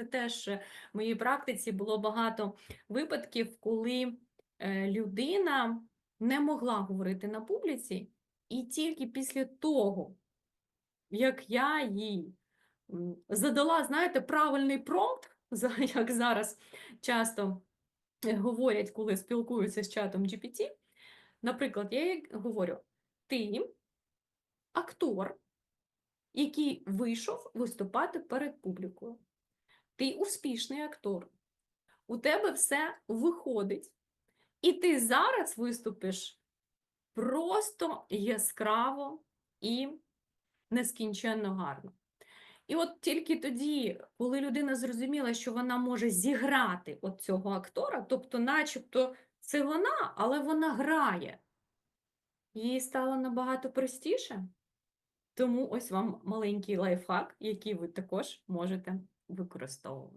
мене теж в моїй практиці було багато випадків, коли е, людина не могла говорити на публіці, і тільки після того, як я їй задала, знаєте, правильний промпт, як зараз часто е, говорять, коли спілкуються з чатом GPT. Наприклад, я їй говорю: ти актор, який вийшов виступати перед публікою. Ти успішний актор. У тебе все виходить. І ти зараз виступиш просто яскраво і нескінченно гарно. І от тільки тоді, коли людина зрозуміла, що вона може зіграти от цього актора, тобто, начебто, це вона, але вона грає, їй стало набагато простіше. Тому ось вам маленький лайфхак, який ви також можете використовувати.